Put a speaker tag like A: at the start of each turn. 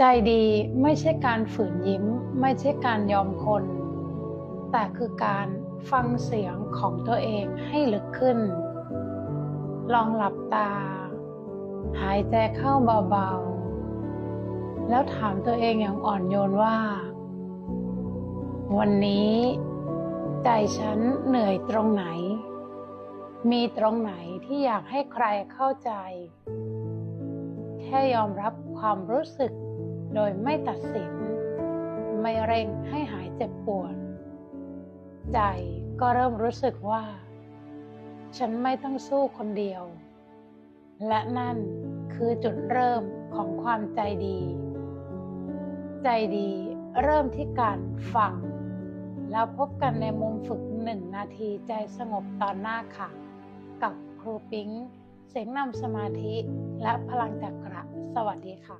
A: ใจดีไม่ใช่การฝืนยิ้ม ไม่ใช่การยอมคน แต่คือการฟังเสียงของตัวเองให้ลึกขึ้น ลองหลับตา หายใจเข้าเบาๆ แล้วถามตัวเองอย่างอ่อนโยนว่า วันนี้ ใจฉันเหนื่อยตรงไหน มีตรงไหนที่อยากให้ใครเข้าใจ แค่ยอมรับความรู้สึก โดยไม่ตัดสิน ไม่เร่งให้หายเจ็บปวด ใจก็เริ่มรู้สึกว่า ฉันไม่ต้องสู้คนเดียว และนั่นคือจุดเริ่มของความใจดี ใจดีเริ่มที่การฟัง แล้วพบกันในมุมฝึกหนึ่งนาทีใจสงบตอนหน้าค่ะ กับครูปิ๊งเสียงนำสมาธิและพลังจักระ สวัสดีค่ะ